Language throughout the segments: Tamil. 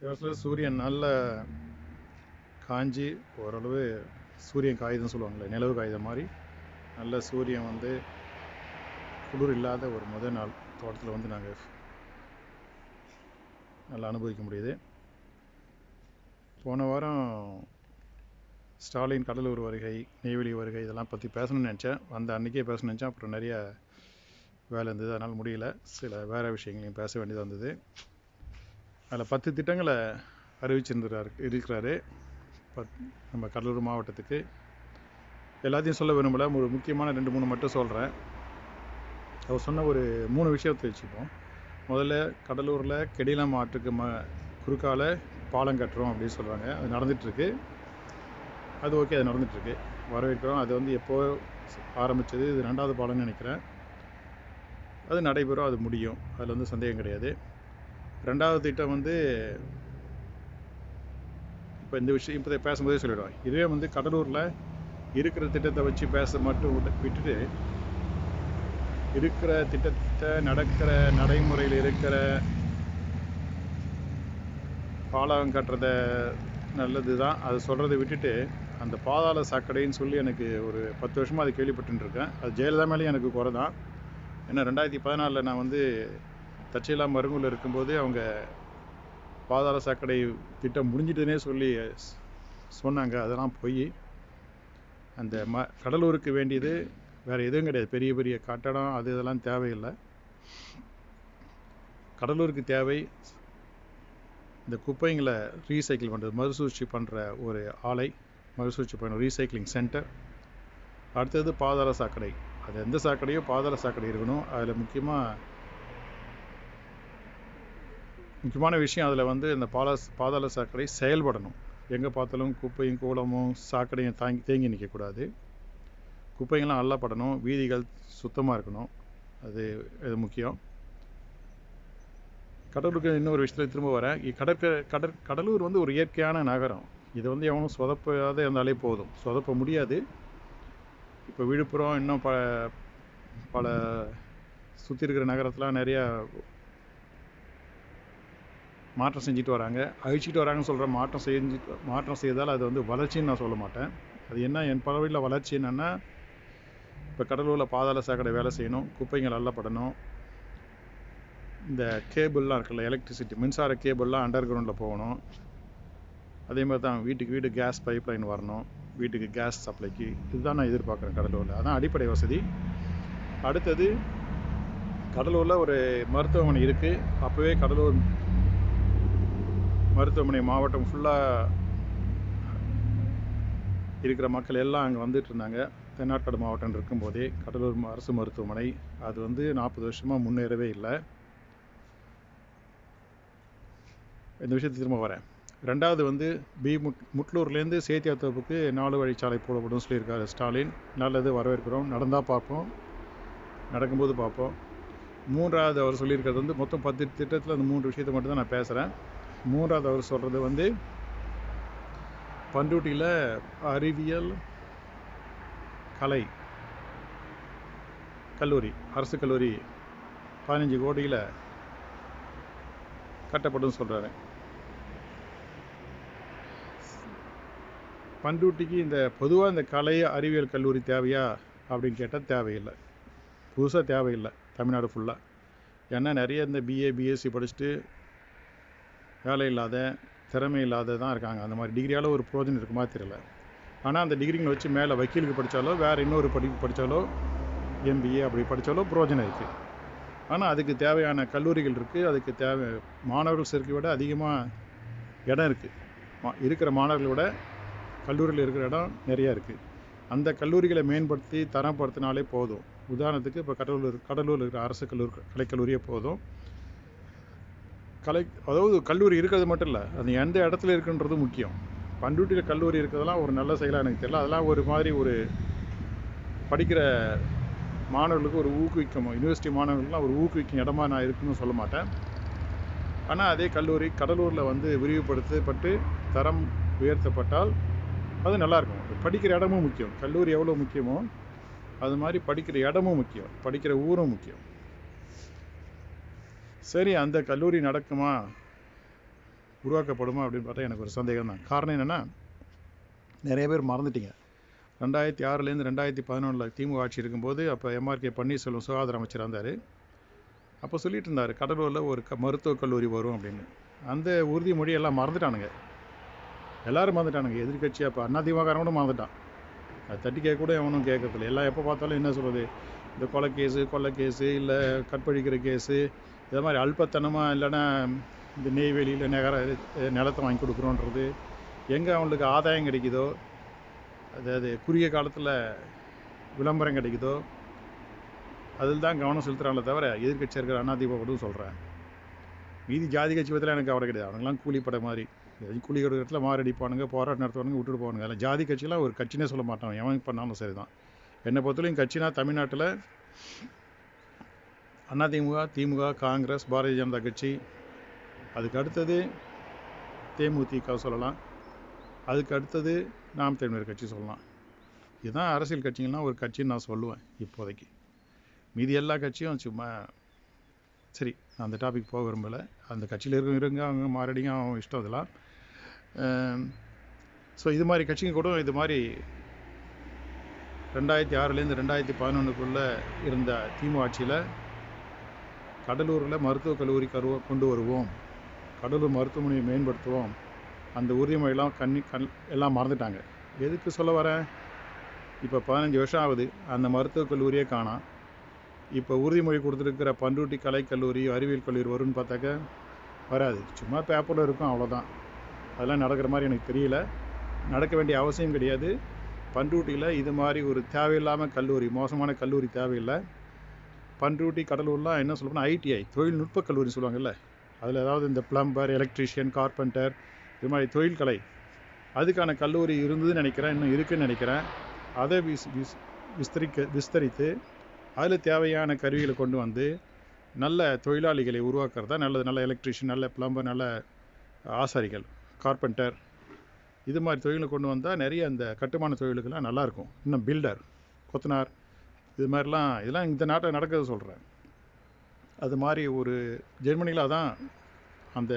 வருஷத்தில் சூரியன் நல்ல காஞ்சி ஓரளவு சூரியன் காகிதம் சொல்லுவாங்களே நிலவு காகிதம் மாதிரி. நல்ல சூரியன் வந்து குளிர் இல்லாத ஒரு முதல் நாள் தோட்டத்தில் வந்து நாங்கள் நல்லா அனுபவிக்க முடியுது. போன வாரம் ஸ்டாலின் கடலூர் வருகை நெய்வேலி வருகை இதெல்லாம் பற்றி பேசணும்னு நினச்சேன். வந்த அன்றைக்கே பேசணும்னு நினச்சேன். அப்புறம் நிறைய வேலை இருந்தது. அதனால் முடியல. சில வேறு விஷயங்களையும் பேச வேண்டியதாக இருந்தது. அதில் பத்து திட்டங்களை அறிவிச்சிருந்துறாரு இருக்கிறாரு. பத் நம்ம கடலூர் மாவட்டத்துக்கு. எல்லாத்தையும் சொல்ல விரும்பல. ஒரு முக்கியமான ரெண்டு மூணு மட்டும் சொல்கிறேன் அவர் சொன்ன ஒரு மூணு விஷயத்தை வச்சுப்போம். முதல்ல கடலூரில் கெடிலம் ஆற்றுக்கு ம குறுக்கால பாலம் கட்டுறோம் அப்படின்னு சொல்கிறாங்க அது நடந்துகிட்ருக்கு அது ஓகே அது நடந்துகிட்ருக்கு வரவேற்கிறோம். அது வந்து எப்போ ஆரம்பித்தது இது ரெண்டாவது பாலம்னு நினைக்கிறேன். அது நடைபெறும் அது முடியும். அதில் வந்து சந்தேகம் கிடையாது. ரெண்டாவது திட்டம் வந்து இப்போ இந்த விஷயம் இப்போ பேசும்போதே சொல்லிடுவேன் இதுவே வந்து கடலூரில் இருக்கிற திட்டத்தை வச்சு பேச மட்டும் விட்டுட்டு இருக்கிற திட்டத்தை நடக்கிற நடைமுறையில் இருக்கிற பாலம் கட்டுறத நல்லது தான் அதை சொல்கிறத விட்டுட்டு அந்த பாதாள சாக்கடைன்னு சொல்லி எனக்கு ஒரு பத்து வருஷமாக அது கேள்விப்பட்டுருக்கேன் அது ஜெயலலிதா மேலேயும் எனக்கு குறை தான். ஏன்னா ரெண்டாயிரத்தி பதினாலில் நான் வந்து தச்சையில்லா மருங்கூரில் இருக்கும்போது அவங்க பாதாள சாக்கடை திட்டம் முடிஞ்சிட்டுனே சொல்லி சொன்னாங்க. அதெல்லாம் போய் அந்த ம கடலூருக்கு வேண்டியது வேறு எதுவும் கிடையாது. பெரிய பெரிய கட்டடம் அது இதெல்லாம் தேவையில்லை. கடலூருக்கு தேவை இந்த குப்பைங்களை ரீசைக்கிள் பண்ணுறது மறுசூழ்ச்சி பண்ணுற ஒரு ஆலை மறுசூழ்ச்சி பண்ண ரீசைக்ளிங் சென்டர் அடுத்தது பாதாள சாக்கடை. அது எந்த சாக்கடையோ பாதாள சாக்கடை இருக்கணும். அதில் முக்கியமாக முக்கியமான விஷயம் அதில் வந்து இந்த பாலா பாதாள சாக்கடை செயல்படணும். எங்கே பார்த்தாலும் குப்பையும் கூலமும் சாக்கடையும் தாங்கி தேங்கி நிற்கக்கூடாது குப்பைங்கள்லாம் அள்ளப்படணும் வீதிகள் சுத்தமாக இருக்கணும். அது இது முக்கியம். கடலூருக்கு இன்னொரு விஷயத்தில் திரும்ப வரேன். கடற்கரை கடற் கடலூர் வந்து ஒரு இயற்கையான நகரம். இதை வந்து எவனும் சொதப்பாத இருந்தாலே போதும். சொதப்ப முடியாது. இப்போ விழுப்புரம் இன்னும் ப பல சுற்றி இருக்கிற நகரத்தில் நிறையா மாற்றம் செஞ்சுட்டு வராங்க. அழிச்சிட்டு வராங்கன்னு சொல்கிற மாற்றம் செஞ்சு மாற்றம் செய்தால் அது வந்து வளர்ச்சின்னு நான் சொல்ல மாட்டேன். அது என்ன? என் பறவையில் வளர்ச்சி என்னென்னா இப்போ கடலூரில் பாதாள சாக்கடை வேலை செய்யணும் குப்பைகள் அள்ளப்படணும். இந்த கேபிள்லாம் இருக்குல்ல எலக்ட்ரிசிட்டி மின்சார கேபிள்லாம் அண்டர் கிரவுண்டில் போகணும். அதே மாதிரி தான் வீட்டுக்கு வீடு கேஸ் பைப் லைன் வரணும். வீட்டுக்கு கேஸ் சப்ளைக்கு இதுதான் நான் எதிர்பார்க்குறேன் கடலூரில். அதான் அடிப்படை வசதி. அடுத்தது கடலூரில் ஒரு மருத்துவமனை இருக்குது அப்போவே கடலூர் மருத்துவமனை மாவட்டம் ஃபுல்லாக இருக்கிற மக்கள் எல்லாம் அங்கே வந்துட்டு இருந்தாங்க. தென்னாட்காடு மாவட்டம் இருக்கும்போதே கடலூர் அரசு மருத்துவமனை. அது வந்து நாற்பது வருஷமாக முன்னேறவே இல்லை. இந்த விஷயத்தை திரும்ப வரேன். ரெண்டாவது வந்து பி முட் முட்லூர்லேருந்து சேத்தியாத்தோப்புக்கு நாலு வழிச்சாலை போடப்படும் சொல்லியிருக்காரு ஸ்டாலின். நல்லது வரவேற்கிறோம். நடந்தால் பார்ப்போம். நடக்கும்போது பார்ப்போம். மூன்றாவது அவர் சொல்லியிருக்கிறது வந்து மொத்தம் பத்து திட்டத்தில் அந்த மூன்று விஷயத்தை மட்டும் தான் நான் பேசுகிறேன் மூன்றாவது அவர் சொல்கிறது வந்து பண்ருட்டியில் அறிவியல் கலை கல்லூரி அரசு கல்லூரி பதினஞ்சு கோடியில் கட்டப்படும் சொல்கிறாரு பண்ருட்டிக்கு இந்த பொதுவாக இந்த கலை அறிவியல் கல்லூரி தேவையா அப்படின்னு கேட்டால் தேவையில்லை. புதுசாக தேவையில்லை தமிழ்நாடு ஃபுல்லாக ஏன்னா நிறைய இந்த பிஏ பிஎஸ்சி படிச்சுட்டு வேலை இல்லாத திறமை இல்லாத தான் இருக்காங்க. அந்த மாதிரி டிகிரியால் ஒரு பிரோஜனம் இருக்குமா தெரியல. ஆனால் அந்த டிகிரிங்களை வச்சு மேலே வக்கீலுக்கு படித்தாலோ வேறு இன்னொரு படிப்பு படித்தாலோ எம்பிஏ அப்படி படித்தாலோ பிரோஜனம் இருக்குது ஆனால் அதுக்கு தேவையான கல்லூரிகள் இருக்குது அதுக்கு தேவை மாணவர்கள் சேர்க்கை விட அதிகமாக இடம் இருக்குது இருக்கிற மாணவர்களை விட கல்லூரியில் இருக்கிற இடம் நிறையா இருக்குது அந்த கல்லூரிகளை மேம்படுத்தி தரப்படுத்தினாலே போதும். உதாரணத்துக்கு இப்போ கடலூர் கடலூரில் இருக்கிற அரசு கல்லூரி கலைக்கல்லூரியே போதும். கலை அதாவது கல்லூரி இருக்கிறது மட்டும் இல்லை அது எந்த இடத்துல இருக்குன்றது முக்கியம். பண்ருட்டியில் கல்லூரி இருக்கிறதெல்லாம் ஒரு நல்ல செயலாக எனக்கு தெரியல. அதெல்லாம் ஒரு மாதிரி ஒரு படிக்கிற மாணவர்களுக்கு ஒரு ஊக்குவிக்கும் யூனிவர்சிட்டி மாணவர்கள்லாம் ஒரு ஊக்குவிக்கும் இடமா நான் இருக்குன்னு சொல்ல மாட்டேன். ஆனால் அதே கல்லூரி கடலூரில் வந்து விரிவுபடுத்தப்பட்டு தரம் உயர்த்தப்பட்டால் அது நல்லாயிருக்கும் படிக்கிற இடமும் முக்கியம். கல்லூரி எவ்வளோ முக்கியமோ அது மாதிரி படிக்கிற இடமும் முக்கியம். படிக்கிற ஊரும் முக்கியம். சரி அந்த கல்லூரி நடக்குமா? உருவாக்கப்படுமா அப்படின்னு பார்த்தா எனக்கு ஒரு சந்தேகம் தான். காரணம் என்னென்னா நிறைய பேர் மறந்துட்டீங்க. ரெண்டாயிரத்தி ஆறுலேருந்து ரெண்டாயிரத்தி பதினொன்றில் திமுக ஆட்சி இருக்கும்போது அப்போ எம்ஆர்கே பன்னீர்செல்வம் சுகாதார அமைச்சர் இருந்தார். அப்போ சொல்லிட்டு இருந்தார் கடலூரில் ஒரு க மருத்துவக் கல்லூரி வரும் அப்படின்னு. அந்த உறுதிமொழி எல்லாம் மறந்துட்டானுங்க. எல்லாரும் மறந்துட்டானுங்க. எதிர்கட்சி அப்போ அண்ணா கூட மறந்துட்டான். அது தட்டி கேட்க கூட எவனும் கேட்கறதில்ல. எல்லாம் எப்போ பார்த்தாலும் என்ன சொல்கிறது இந்த கொலை கேஸு கொள்ளை கேஸு இல்லை கற்பழிக்கிற கேஸு இதை மாதிரி அல்பத்தனமாக இல்லைன்னா இந்த நெய்வேலியில் நகர நிலத்தை வாங்கி கொடுக்குறோன்றது எங்கே அவங்களுக்கு ஆதாயம் கிடைக்குதோ அதாவது குறுகிய காலத்தில் விளம்பரம் கிடைக்குதோ அதில் தான் கவனம் செலுத்துகிறாங்களே தவிர எதிர்கட்சி இருக்கிற அதிமுக சொல்கிறேன் மீதி ஜாதி கட்சி பற்றிலாம் எனக்கு அவரை கிடையாது. அவங்களாம் கூலிப்பட மாதிரி. கூலி இடத்துல மாரடிப்பானுங்க போராட்டம் நடத்துவானுங்க விட்டுட்டு போவானுங்க. அதில் ஜாதி கட்சியெலாம் ஒரு கட்சினே சொல்ல மாட்டான் எவன் பண்ணாலும் சரி தான் என்னை பொறுத்தவரையும் கட்சினா தமிழ்நாட்டில் அதிமுக திமுக காங்கிரஸ் பாரதிய ஜனதா கட்சி. அதுக்கு அடுத்தது தேமுதிக சொல்லலாம். அதுக்கு அடுத்தது நாம் தமிழர் கட்சி சொல்லலாம். இதுதான் அரசியல் கட்சிங்கன்னா ஒரு கட்சின்னு நான் சொல்லுவேன் இப்போதைக்கு. மீதி எல்லா கட்சியும் சும்மா சரி நான் அந்த டாபிக் போக விரும்பலை. அந்த கட்சியில் இருக்க இருங்க அவங்க மாறடிங்க அவங்க இஷ்டம் இதெல்லாம் ஸோ இது மாதிரி கட்சிங்க கூட இது மாதிரி ரெண்டாயிரத்தி ஆறுலேருந்து ரெண்டாயிரத்தி பதினொன்றுக்குள்ளே இருந்த திமுக ஆட்சியில் கடலூரில் மருத்துவக் கல்லூரி கரு கொண்டு வருவோம். கடலூர் மருத்துவமனையை மேம்படுத்துவோம். அந்த உறுதிமொழியெல்லாம் கண்ணி கண் எல்லாம் மறந்துட்டாங்க. எதுக்கு சொல்ல வரேன் இப்போ பதினஞ்சு வருஷம் ஆகுது. அந்த மருத்துவக் கல்லூரியே காணாம் இப்போ உறுதிமொழி கொடுத்துருக்கிற பண்ருட்டி கலைக்கல்லூரி அறிவியல் கல்லூரி வரும்னு பார்த்தாக்க வராது. சும்மா பேப்பரில் இருக்கும் அவ்வளோதான் அதெல்லாம் நடக்கிற மாதிரி எனக்கு தெரியல. நடக்க வேண்டிய அவசியம் கிடையாது. பண்ருட்டியில் இது மாதிரி ஒரு தேவையில்லாமல் கல்லூரி மோசமான கல்லூரி தேவையில்லை. பண்ருட்டி கடலூர்லாம் என்ன சொல்லணும்னா ஐடிஐ தொழில்நுட்ப கல்லூரி சொல்லுவாங்கல்ல. அதில் ஏதாவது இந்த பிளம்பர் எலக்ட்ரீஷியன் கார்பெண்டர் இது மாதிரி தொழில்கலை. அதுக்கான கல்லூரி இருந்ததுன்னு நினைக்கிறேன் இன்னும் இருக்குன்னு நினைக்கிறேன். அதை விஸ் விஸ் விஸ்தரிக்க விஸ்தரித்து அதில் தேவையான கருவிகளை கொண்டு வந்து நல்ல தொழிலாளிகளை உருவாக்குறதா நல்லது நல்ல எலக்ட்ரிஷியன் நல்ல பிளம்பர் நல்ல ஆசாரிகள் கார்பெண்டர் இது மாதிரி தொழிலை கொண்டு வந்தால் நிறைய அந்த கட்டுமான தொழிலுக்கெல்லாம் நல்லாயிருக்கும் இன்னும் பில்டர் கொத்தனார் இது மாதிரிலாம் இதெல்லாம் இந்த நாட்டில் நடக்கிறது சொல்கிறேன் அது மாதிரி ஒரு ஜெர்மனியில் தான் அந்த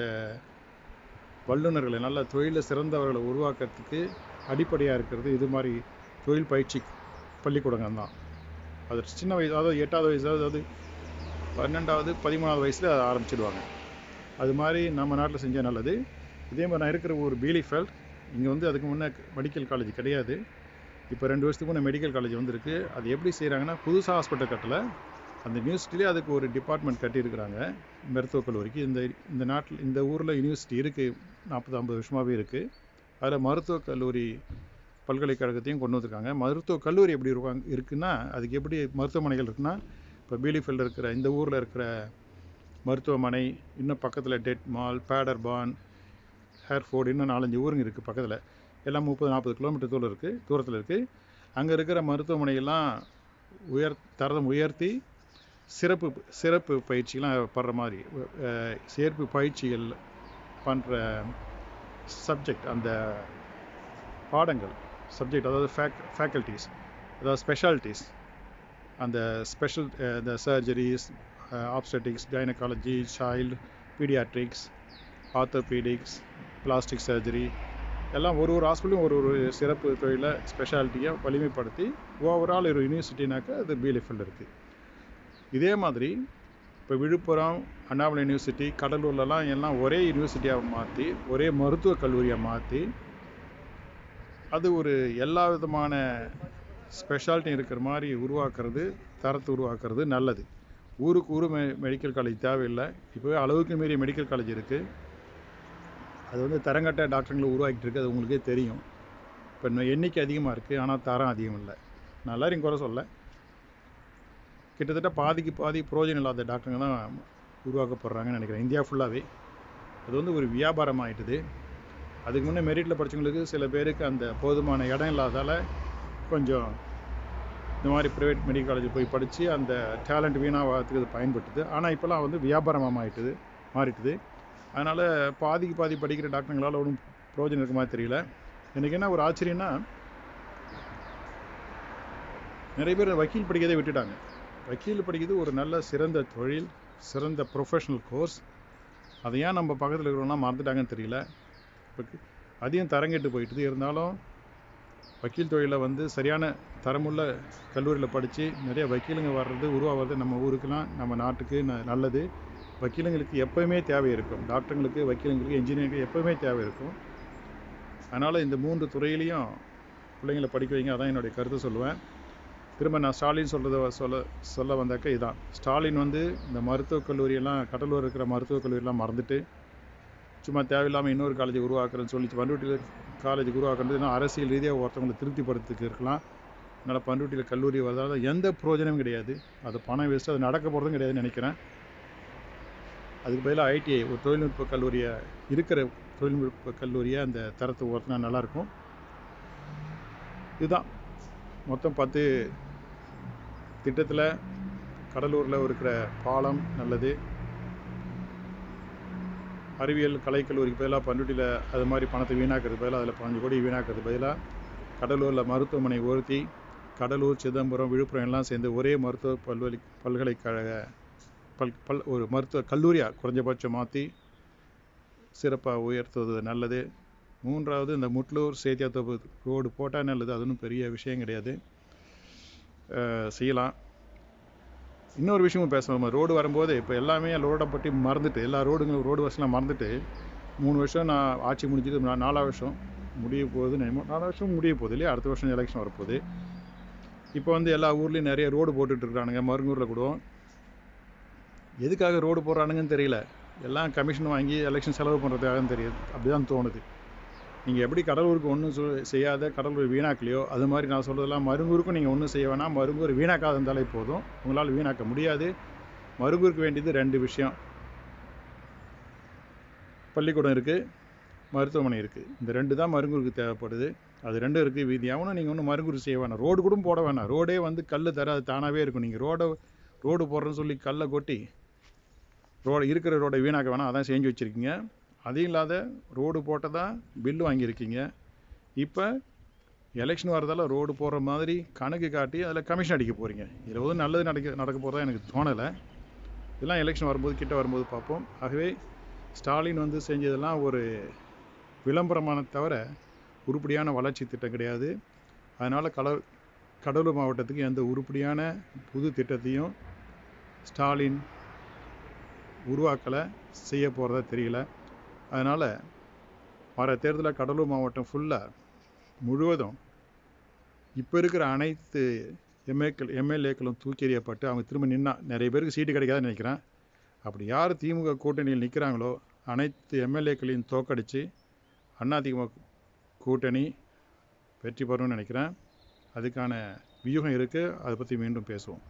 வல்லுநர்களை நல்ல தொழிலில் சிறந்தவர்களை உருவாக்குறதுக்கு அடிப்படையாக இருக்கிறது. இது மாதிரி தொழில் பயிற்சி பள்ளிக்கூடங்கள் தான். அது சின்ன வயசு அதாவது எட்டாவது வயசு அதாவது பன்னெண்டாவது பதிமூணாவது வயசில் அதை ஆரம்பிச்சிடுவாங்க. அது மாதிரி நம்ம நாட்டில் செஞ்சால் நல்லது. இதே மாதிரி நான் இருக்கிற ஒரு பீலிஃபெல்ட். இங்கே வந்து அதுக்கு முன்னே மெடிக்கல் காலேஜ் கிடையாது. இப்போ ரெண்டு வருஷத்துக்கு முன்னே மெடிக்கல் காலேஜ் வந்திருக்கு. அது எப்படி செய்கிறாங்கன்னா புதுசாக ஹாஸ்பிட்டல் கட்டலை. அந்த யூனிவர்சிட்டிலே அதுக்கு ஒரு டிபார்ட்மெண்ட் கட்டியிருக்கிறாங்க மருத்துவக் கல்லூரிக்கு. இந்த இந்த நாட்டில் இந்த ஊரில் யூனிவர்சிட்டி இருக்குது நாற்பது ஐம்பது வருஷமாகவே இருக்குது அதில் மருத்துவக் கல்லூரி பல்கலைக்கழகத்தையும் கொண்டு வந்திருக்காங்க. மருத்துவக் கல்லூரி எப்படி இருக்காங்க இருக்குன்னா அதுக்கு எப்படி மருத்துவமனைகள் இருக்குன்னா இப்போ பீலிஃபீல்டில் இருக்கிற இந்த ஊரில் இருக்கிற மருத்துவமனை இன்னும் பக்கத்தில் டெட் மால் பேடர்பான் ஹேர்ஃபோர்டு இன்னும் நாலஞ்சு ஊருங்க இருக்குது பக்கத்தில். எல்லாம் முப்பது நாற்பது கிலோமீட்டர் தூரம் இருக்குது தூரத்தில் இருக்குது அங்கே இருக்கிற மருத்துவமனையெல்லாம் உயர் தரம் உயர்த்தி சிறப்பு சிறப்பு பயிற்சிலாம் படுற மாதிரி சேர்ப்பு பயிற்சிகள் பண்ணுற சப்ஜெக்ட் அந்த பாடங்கள் சப்ஜெக்ட் அதாவது ஃபேக் ஃபேக்கல்ட்டிஸ் அதாவது ஸ்பெஷாலிட்டிஸ் அந்த ஸ்பெஷல் இந்த surgeries obstetrics gynaecology child paediatrics orthopaedics plastic surgery எல்லாம் ஒரு ஒரு ஹாஸ்பிட்டலும் ஒரு ஒரு சிறப்பு தொழிலை ஸ்பெஷாலிட்டியை வலிமைப்படுத்தி ஓவரால் ஒரு யூனிவர்சிட்டினாக்கா அது பிஎல்எஃப்எல் இருக்குது இதே மாதிரி இப்போ விழுப்புரம் அண்ணாமலை யூனிவர்சிட்டி கடலூர்லலாம் எல்லாம் ஒரே யூனிவர்சிட்டியாக மாற்றி ஒரே மருத்துவக் கல்லூரியாக மாற்றி அது ஒரு எல்லா விதமான ஸ்பெஷாலிட்டி இருக்கிற மாதிரி உருவாக்குறது தரத்தை உருவாக்குறது நல்லது. ஊருக்கு ஊர் மெ மெடிக்கல் காலேஜ் தேவையில்லை. இப்போவே அளவுக்கு மீறிய மெடிக்கல் காலேஜ் இருக்குது அது வந்து தரங்கட்ட டாக்டருங்களை உருவாக்கிட்டு இருக்கு அது உங்களுக்கே தெரியும். இப்போ எண்ணிக்கை அதிகமாக இருக்குது ஆனால் தரம் அதிகம் இல்லை. நான் எல்லாரையும் குறை சொல்ல. கிட்டத்தட்ட பாதிக்கு பாதி புரோஜனம் இல்லாத டாக்டருங்க தான் உருவாக்கப்படுறாங்கன்னு நினைக்கிறேன். இந்தியா ஃபுல்லாகவே அது வந்து ஒரு வியாபாரம் ஆயிட்டுது. அதுக்கு முன்னே மெரிட்டில் படித்தவங்களுக்கு சில பேருக்கு அந்த போதுமான இடம் இல்லாதால் கொஞ்சம் இந்த மாதிரி ப்ரைவேட் மெடிக்கல் காலேஜ் போய் படித்து அந்த டேலண்ட் வீணாகிறதுக்கு அது பயன்பட்டுது. ஆனால் இப்போலாம் வந்து வியாபாரமாக மாறிட்டுது மாறிட்டுது. அதனால் பாதிக்கு பாதி படிக்கிற டாக்டருங்களால் ஒன்றும் பிரயோஜனம் இருக்க மாதிரி தெரியல. எனக்கு என்ன ஒரு ஆச்சரியம்னா நிறைய பேர் வக்கீல் படிக்கிறதே விட்டுட்டாங்க. வக்கீல் படிக்கிறது ஒரு நல்ல சிறந்த தொழில் சிறந்த ப்ரொஃபஷனல் கோர்ஸ் அதை ஏன் நம்ம பக்கத்தில் இருக்கிறவங்களாம் மறந்துட்டாங்கன்னு தெரியல. இப்போ அதையும் தரங்கெட்டு போயிட்டுது. இருந்தாலும் வக்கீல் தொழிலில் வந்து சரியான தரமுள்ள கல்லூரியில் படித்து நிறைய வக்கீலுங்க வர்றது உருவாகிறது நம்ம ஊருக்கெலாம் நம்ம நாட்டுக்கு ந- நல்லது. வக்கீலுங்களுக்கு எப்போயுமே தேவை இருக்கும். டாக்டருங்களுக்கு வக்கீலுங்களுக்கு இன்ஜினியருக்கு எப்போவுமே தேவை இருக்கும். அதனால் இந்த மூன்று துறையிலையும் பிள்ளைங்களை படிக்க வைங்க. அதான் என்னுடைய கருத்து சொல்லுவேன். திரும்ப நான் ஸ்டாலின் சொல்கிறத சொல்ல சொல்ல வந்தாக்க இதான். ஸ்டாலின் வந்து இந்த மருத்துவக் கல்லூரியெல்லாம் கடலூர் இருக்கிற மருத்துவக் கல்லூரியெல்லாம் மறந்துட்டு சும்மா தேவையில்லாமல் இன்னொரு காலேஜ் உருவாக்குறேன்னு சொல்லி பண்ருட்டியில் காலேஜ் உருவாக்குறது அரசியல் ரீதியாக ஒருத்தவங்களை திருப்திப்படுத்துக்கு இருக்கலாம். அதனால் பண்ருட்டியில் கல்லூரி வரதால எந்த பிரயோஜனமும் கிடையாது. அது பணம் வேஸ்ட்டு அது நடக்க போகிறதும் கிடையாதுன்னு நினைக்கிறேன். அதுக்கு பதிலாக ஐடிஐ ஒரு தொழில்நுட்ப கல்லூரியை இருக்கிற தொழில்நுட்ப கல்லூரியை அந்த தரத்தை உயர்த்தினா நல்லாயிருக்கும். இதுதான். மொத்தம் பத்து திட்டத்தில் கடலூரில் இருக்கிற பாலம் நல்லது. அறிவியல் கலைக்கல்லூரிக்கு பதிலாக பண்ருட்டியில் அது மாதிரி பணத்தை வீணாக்கிறது பதிலாக அதில் பதினஞ்சு கோடி வீணாக்கிறது பதிலாக கடலூரில் மருத்துவமனை உயர்த்தி கடலூர் சிதம்பரம் விழுப்புரம் எல்லாம் சேர்ந்து ஒரே மருத்துவ பல்வலி பல்கலைக்கழக பல் பல் ஒரு மருத்துவ கல்லூரியாக குறைஞ்சபட்சம் மாற்றி சிறப்பாக உயர்த்துவது நல்லது. மூன்றாவது இந்த முட்லூர் சேத்தியாத்தோப்பு ரோடு போட்டால் நல்லது அது ஒன்றும் பெரிய விஷயம் கிடையாது. செய்யலாம். இன்னொரு விஷயமும் பேசணும். ரோடு வரும்போது இப்போ எல்லாமே ரோடை பற்றி மறந்துட்டு எல்லா ரோடுங்களும் ரோடு வசலாம் மறந்துட்டு மூணு வருஷம் நான் ஆட்சி முடிஞ்சது நான் நாலா வருஷம் முடிய போகுது நினைமோ நாலா வருஷம் முடிய போகுது இல்லையா? அடுத்த வருஷம் எலெக்ஷன் வரப்போகுது. இப்போ வந்து எல்லா ஊர்லேயும் நிறைய ரோடு போட்டுட்டு இருக்கானுங்க மருங்கூரில் கூட எதுக்காக ரோடு போடுறானுங்கன்னு தெரியல. எல்லாம் கமிஷன் வாங்கி எலெக்ஷன் செலவு பண்ணுறதுக்காகன்னு தெரியுது. அப்படிதான் தோணுது. நீங்கள் எப்படி கடலூருக்கு ஒன்றும் சொ செய்யாத கடலூர் வீணாக்கலையோ அது மாதிரி நான் சொல்கிறதெல்லாம் மருங்கூருக்கும் நீங்கள் ஒன்றும் செய்ய வேணாம். மருங்கூர் வீணாக்காத இருந்தாலே போதும். உங்களால் வீணாக்க முடியாது. மருங்கூருக்கு வேண்டியது ரெண்டு விஷயம். பள்ளிக்கூடம் இருக்குது மருத்துவமனை இருக்குது இந்த ரெண்டு தான் மருங்கூருக்கு தேவைப்படுது. அது ரெண்டும் இருக்குது வீதியாகவும் நீங்கள் ஒன்றும் மருங்கூர் செய்ய வேணாம். ரோடு கூட போட வேணாம். ரோடே வந்து கல் தராது தானாகவே இருக்கும். நீங்கள் ரோடை ரோடு போடுறேன்னு சொல்லி கல்லை கொட்டி ரோடு இருக்கிற ரோடை வீணாக்க வேணாம் அதான் செஞ்சு வச்சுருக்கீங்க. அது இல்லாத ரோடு போட்டதாக பில்லு வாங்கியிருக்கீங்க. இப்போ எலெக்ஷன் வரதால ரோடு போடுற மாதிரி கணக்கு காட்டி அதில் கமிஷன் அடிக்க போகிறீங்க இதில் எதுவும் நல்லது நடக்க நடக்க போகிறதா எனக்கு தோணலை. இதெல்லாம் எலெக்ஷன் வரும்போது கிட்ட வரும்போது பார்ப்போம். ஆகவே ஸ்டாலின் வந்து செஞ்சதெல்லாம் ஒரு விளம்பரமான தவிர உருப்படியான வளர்ச்சி திட்டம் கிடையாது. அதனால் கடல் கடலூர் மாவட்டத்துக்கு எந்த உருப்படியான புது திட்டத்தையும் ஸ்டாலின் உருவாக்கலை செய்ய போகிறதா தெரியல. அதனால் வர தேர்தலில் கடலூர் மாவட்டம் ஃபுல்லாக முழுவதும் இப்போ இருக்கிற அனைத்து எம்ஏக்கள் எம்எல்ஏக்களும் தூக்கி எறியப்பட்டு அவங்க திரும்ப நின்னா நிறைய பேருக்கு சீட்டு கிடைக்காதுன்னு நினைக்கிறேன். அப்படி யார் திமுக கூட்டணியில் நிற்கிறாங்களோ அனைத்து எம்எல்ஏக்களையும் தோக்கடித்து அதிமுக கூட்டணி வெற்றி பெறும்னு நினைக்கிறேன். அதுக்கான வியூகம் இருக்குது அதை பற்றி மீண்டும் பேசுவோம்.